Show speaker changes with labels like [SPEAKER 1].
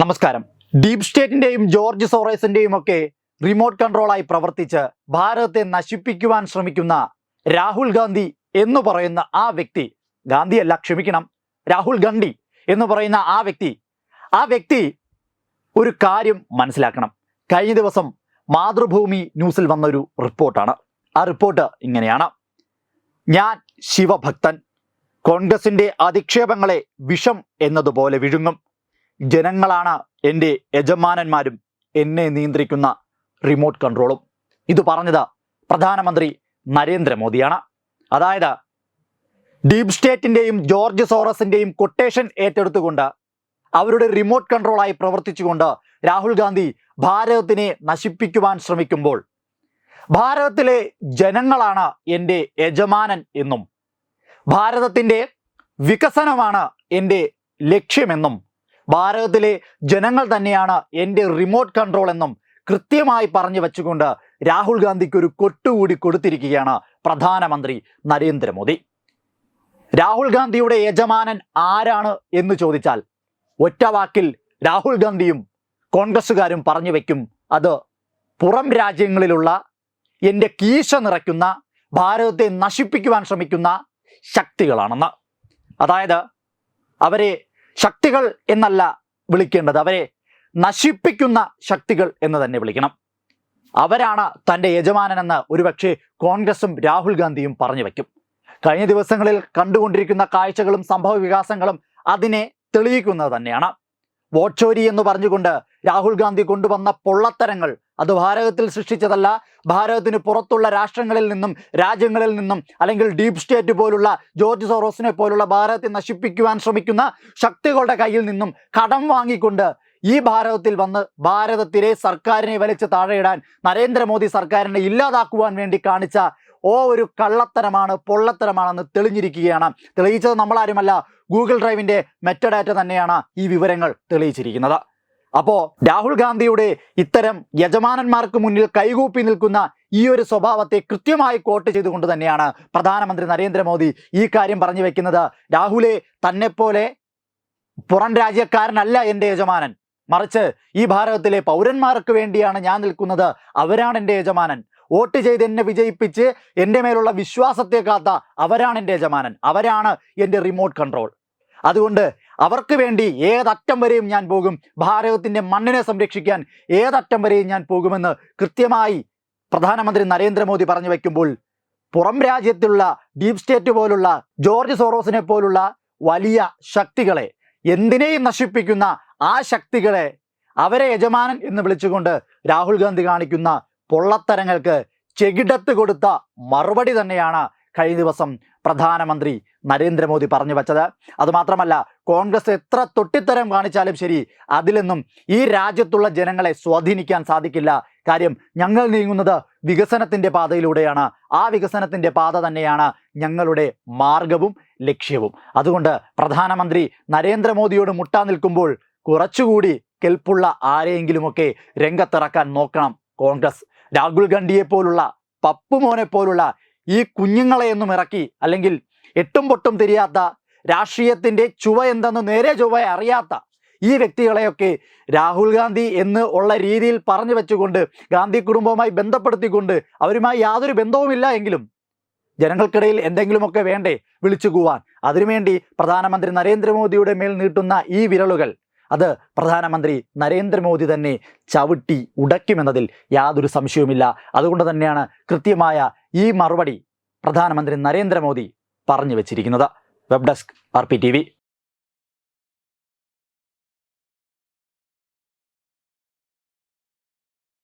[SPEAKER 1] നമസ്കാരം. ഡീപ് സ്റ്റേറ്റിന്റെയും ജോർജ് സോറേസിന്റെയും ഒക്കെ റിമോട്ട് കൺട്രോളായി പ്രവർത്തിച്ച് ഭാരതത്തെ നശിപ്പിക്കുവാൻ ശ്രമിക്കുന്ന രാഹുൽ ഗാന്ധി എന്ന് പറയുന്ന ആ വ്യക്തി ഗാന്ധിയല്ല ക്ഷമിക്കണം രാഹുൽ ഗാന്ധി എന്ന് പറയുന്ന ആ വ്യക്തി ആ വ്യക്തി ഒരു കാര്യം മനസ്സിലാക്കണം. കഴിഞ്ഞ ദിവസം മാതൃഭൂമി ന്യൂസിൽ വന്നൊരു റിപ്പോർട്ടാണ്. ആ റിപ്പോർട്ട് ഇങ്ങനെയാണ്. ഞാൻ ശിവഭക്തൻ. കോൺഗ്രസിന്റെ അധിക്ഷേപങ്ങളെ വിഷം എന്നതുപോലെ വിഴുങ്ങും. ജനങ്ങളാണ് എന്റെ യജമാനന്മാരും എന്നെ നിയന്ത്രിക്കുന്ന റിമോട്ട് കൺട്രോളും ഇത് പറഞ്ഞത് പ്രധാനമന്ത്രി നരേന്ദ്രമോദിയാണ്. അതായത് ഡീപ് സ്റ്റേറ്റിന്റെയും ജോർജ് സോറസിന്റെയും കൊട്ടേഷൻ ഏറ്റെടുത്തുകൊണ്ട് അവരുടെ റിമോട്ട് കൺട്രോളായി പ്രവർത്തിച്ചുകൊണ്ട് രാഹുൽ ഗാന്ധി ഭാരതത്തിനെ നശിപ്പിക്കുവാൻ ശ്രമിക്കുമ്പോൾ ഭാരതത്തിലെ ജനങ്ങളാണ് എന്റെ യജമാനൻ എന്നും ഭാരതത്തിന്റെ വികസനമാണ് എന്റെ ലക്ഷ്യമെന്നും ഭാരതത്തിലെ ജനങ്ങൾ തന്നെയാണ് എന്റെ റിമോട്ട് കൺട്രോൾ എന്നും കൃത്യമായി പറഞ്ഞു വെച്ചുകൊണ്ട് രാഹുൽ ഗാന്ധിക്ക് ഒരു കൊട്ടുകൂടി കൊടുത്തിരിക്കുകയാണ് പ്രധാനമന്ത്രി നരേന്ദ്രമോദി. രാഹുൽ ഗാന്ധിയുടെ യജമാനൻ ആരാണ് എന്ന് ചോദിച്ചാൽ ഒറ്റ വാക്കിൽ രാഹുൽ ഗാന്ധിയും കോൺഗ്രസ്സുകാരും പറഞ്ഞു വയ്ക്കും അത് പുറം രാജ്യങ്ങളിലുള്ള എന്റെ കീശ നിറയ്ക്കുന്ന ഭാരതത്തെ നശിപ്പിക്കുവാൻ ശ്രമിക്കുന്ന ശക്തികളാണെന്ന്. അതായത് അവരെ ശക്തികൾ എന്നല്ല വിളിക്കേണ്ടത്. അവരെ നശിപ്പിക്കുന്ന ശക്തികൾ എന്ന് തന്നെ വിളിക്കണം. അവരാണ് തന്റെ യജമാനനെന്ന് ഒരുപക്ഷെ കോൺഗ്രസും രാഹുൽ ഗാന്ധിയും പറഞ്ഞു വയ്ക്കും. കഴിഞ്ഞ ദിവസങ്ങളിൽ കണ്ടുകൊണ്ടിരിക്കുന്ന കാഴ്ചകളും സംഭവ വികാസങ്ങളും അതിനെ തെളിയിക്കുന്നത് തന്നെയാണ്. വോട്ട് ചോരി എന്ന് പറഞ്ഞുകൊണ്ട് രാഹുൽ ഗാന്ധി കൊണ്ടുവന്ന പൊള്ളത്തരങ്ങൾ. അത് ഭാരതത്തിൽ സൃഷ്ടിച്ചതല്ല. ഭാരതത്തിന് പുറത്തുള്ള രാഷ്ട്രങ്ങളിൽ നിന്നും രാജ്യങ്ങളിൽ നിന്നും അല്ലെങ്കിൽ ഡീപ് സ്റ്റേറ്റ് പോലുള്ള ജോർജ് സോറോസിനെ പോലുള്ള ഭാരതത്തെ നശിപ്പിക്കുവാൻ ശ്രമിക്കുന്ന ശക്തികളുടെ കയ്യിൽ നിന്നും കടം വാങ്ങിക്കൊണ്ട് ഈ ഭാരതത്തിൽ വന്ന് ഭാരതത്തിലെ സർക്കാരിനെ വലിച്ച് താഴെയിടാൻ നരേന്ദ്രമോദി സർക്കാരിനെ ഇല്ലാതാക്കുവാൻ വേണ്ടി കാണിച്ച ഓ ഒരു കള്ളത്തരമാണ് പൊള്ളത്തരമാണെന്ന് തെളിഞ്ഞിരിക്കുകയാണ്. തെളിയിച്ചത് നമ്മളാരുമല്ല ഗൂഗിൾ ഡ്രൈവിന്റെ മെറ്റഡാറ്റ തന്നെയാണ് ഈ വിവരങ്ങൾ തെളിയിച്ചിരിക്കുന്നത്. അപ്പോൾ രാഹുൽ ഗാന്ധിയുടെ ഇത്തരം യജമാനന്മാർക്ക് മുന്നിൽ കൈകൂപ്പി നിൽക്കുന്ന ഈ ഒരു സ്വഭാവത്തെ കൃത്യമായി കോട്ട് ചെയ്തുകൊണ്ട് തന്നെയാണ് പ്രധാനമന്ത്രി നരേന്ദ്രമോദി ഈ കാര്യം പറഞ്ഞു വെക്കുന്നത്. രാഹുലെ തന്നെപ്പോലെ പുറം രാജ്യക്കാരനല്ല എന്റെ യജമാനൻ. മറിച്ച് ഈ ഭാരതത്തിലെ പൗരന്മാർക്ക് വേണ്ടിയാണ് ഞാൻ നിൽക്കുന്നത്. അവരാണ് എന്റെ യജമാനൻ. വോട്ട് ചെയ്ത് എന്നെ വിജയിപ്പിച്ച് എന്റെ മേലുള്ള വിശ്വാസത്തെ കാത്ത അവരാണ് എന്റെ യജമാനൻ. അവരാണ് എന്റെ റിമോട്ട് കൺട്രോൾ അതുകൊണ്ട് അവർക്ക് വേണ്ടി ഏതറ്റം വരെയും ഞാൻ പോകും. ഭാരതത്തിന്റെ മണ്ണിനെ സംരക്ഷിക്കാൻ ഏതറ്റം വരെയും ഞാൻ പോകുമെന്ന് കൃത്യമായി പ്രധാനമന്ത്രി നരേന്ദ്രമോദി പറഞ്ഞു വയ്ക്കുമ്പോൾ പുറം രാജ്യത്തുള്ള ഡീപ് സ്റ്റേറ്റ് പോലുള്ള ജോർജ് സോറോസിനെ പോലുള്ള വലിയ ശക്തികളെ എന്തിനേയും നശിപ്പിക്കുന്ന ആ ശക്തികളെ അവരെ യജമാനൻ എന്ന് വിളിച്ചുകൊണ്ട് രാഹുൽ ഗാന്ധി കാണിക്കുന്ന പൊള്ളത്തരങ്ങൾക്ക് ചെകിടത്ത് കൊടുത്ത മറുപടി തന്നെയാണ് കഴിഞ്ഞ ദിവസം പ്രധാനമന്ത്രി നരേന്ദ്രമോദി പറഞ്ഞു വച്ചത്. അതുമാത്രമല്ല കോൺഗ്രസ് എത്ര തൊട്ടിത്തരം കാണിച്ചാലും ശരി അതിലൊന്നും ഈ രാജ്യത്തുള്ള ജനങ്ങളെ സ്വാധീനിക്കാൻ സാധിക്കില്ല. കാര്യം ഞങ്ങൾ നീങ്ങുന്നത് വികസനത്തിന്റെ പാതയിലൂടെയാണ്. ആ വികസനത്തിന്റെ പാത തന്നെയാണ് ഞങ്ങളുടെ മാർഗവും ലക്ഷ്യവും. അതുകൊണ്ട് പ്രധാനമന്ത്രി നരേന്ദ്രമോദിയോട് മുട്ടാ നിൽക്കുമ്പോൾ കുറച്ചുകൂടി കെൽപ്പുള്ള ആരെയെങ്കിലുമൊക്കെ രംഗത്തിറക്കാൻ നോക്കണം കോൺഗ്രസ്. രാഹുൽ ഗാന്ധിയെ പോലുള്ള പപ്പുമോനെ പോലുള്ള ഈ കുഞ്ഞുങ്ങളെയൊന്നും ഇറക്കി അല്ലെങ്കിൽ എട്ടും പൊട്ടും തിരിയാത്ത രാഷ്ട്രീയത്തിന്റെ ചുവ എന്തെന്ന് നേരെ ചുവ അറിയാത്ത ഈ വ്യക്തികളെയൊക്കെ രാഹുൽ ഗാന്ധി എന്ന് ഉള്ള രീതിയിൽ പറഞ്ഞു വെച്ചുകൊണ്ട് ഗാന്ധി കുടുംബവുമായി ബന്ധപ്പെടുത്തിക്കൊണ്ട് അവരുമായി യാതൊരു ബന്ധവുമില്ല എങ്കിലും ജനങ്ങൾക്കിടയിൽ എന്തെങ്കിലുമൊക്കെ വേണ്ടേ വിളിച്ചു കൂവാൻ. അതിനുവേണ്ടി പ്രധാനമന്ത്രി നരേന്ദ്രമോദിയുടെ മേൽ നീട്ടുന്ന ഈ വിരലുകൾ അത് പ്രധാനമന്ത്രി നരേന്ദ്രമോദി തന്നെ ചവിട്ടി ഉടയ്ക്കുമെന്നതിൽ യാതൊരു സംശയവുമില്ല. അതുകൊണ്ട് തന്നെയാണ് കൃത്യമായ ഈ മറുപടി പ്രധാനമന്ത്രി നരേന്ദ്രമോദി പറഞ്ഞു വെച്ചിരിക്കുന്നത്. Web desk R P T V.